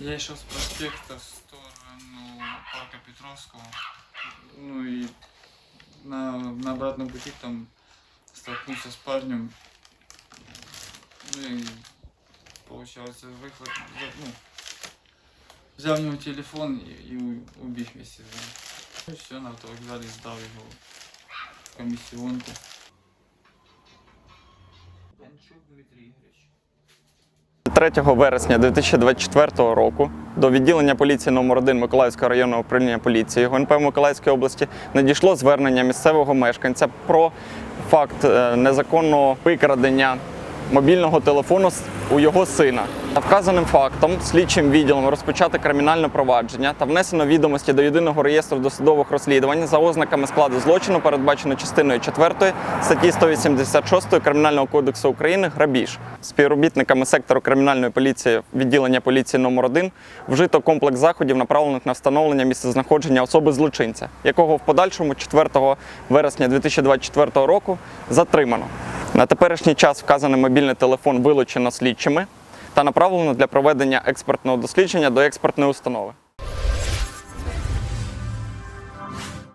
Я йшов з проспекта в сторону парка Петровского. Ну и на, на обратном пути там столкнулся с парнем. Ну и получается выход, ну, взял у него телефон и, и у- убив вместе с ним. Ну все, на автовокзале сдал его в комиссионку. Дмитрий Игоревич. 3 вересня 2024 року до відділення поліції номер 1 Миколаївського районного управління поліції ГНП Миколаївської області надійшло звернення місцевого мешканця про факт е, незаконного викрадення мобільного телефону у його сина. За вказаним фактом слідчим відділом розпочати кримінальне провадження та внесено відомості до єдиного реєстру досудових розслідувань за ознаками складу злочину, передбачено частиною 4 статті 186 Кримінального кодексу України грабіж. Співробітниками сектору кримінальної поліції відділення поліції номер 1 вжито комплекс заходів, направлених на встановлення місцезнаходження особи злочинця, якого в подальшому 4 вересня 2024 року затримано. На теперішній час вказаний мобільний телефон вилучено слідчими та направлено для проведення експертного дослідження до експертної установи.